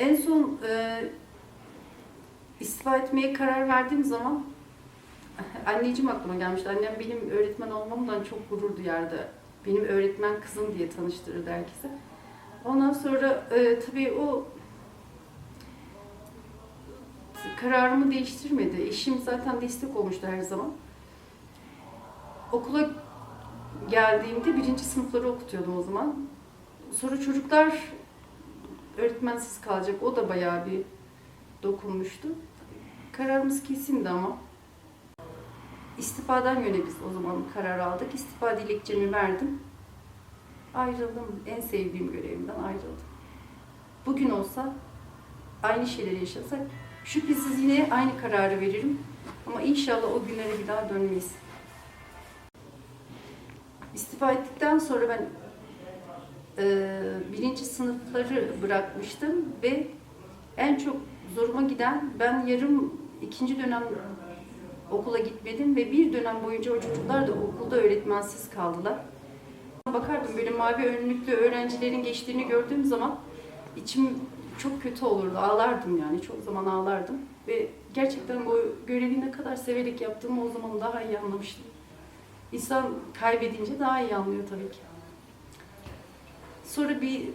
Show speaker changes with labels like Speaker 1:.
Speaker 1: En son e, istifa etmeye karar verdiğim zaman anneciğim aklıma gelmişti. Annem benim öğretmen olmamdan çok gurur duyardı. Benim öğretmen kızım diye tanıştırırdı herkese. Ondan sonra e, tabii o kararımı değiştirmedi. Eşim zaten destek olmuştu her zaman. Okula geldiğimde birinci sınıfları okutuyordum o zaman. Sonra çocuklar öğretmensiz kalacak. O da bayağı bir dokunmuştu. Kararımız kesindi ama. İstifadan yöne biz o zaman karar aldık. İstifa dilekçemi verdim. Ayrıldım. En sevdiğim görevimden ayrıldım. Bugün olsa aynı şeyleri yaşasak şüphesiz yine aynı kararı veririm. Ama inşallah o günlere bir daha dönmeyiz. İstifa ettikten sonra ben e, birinci sınıfları bırakmıştım ve en çok zoruma giden ben yarım ikinci dönem okula gitmedim ve bir dönem boyunca o çocuklar da okulda öğretmensiz kaldılar. Bakardım böyle mavi önlüklü öğrencilerin geçtiğini gördüğüm zaman içim çok kötü olurdu. Ağlardım yani. Çok zaman ağlardım. Ve gerçekten bu görevi ne kadar severek yaptığımı o zaman daha iyi anlamıştım. İnsan kaybedince daha iyi anlıyor tabii ki. Sonra bir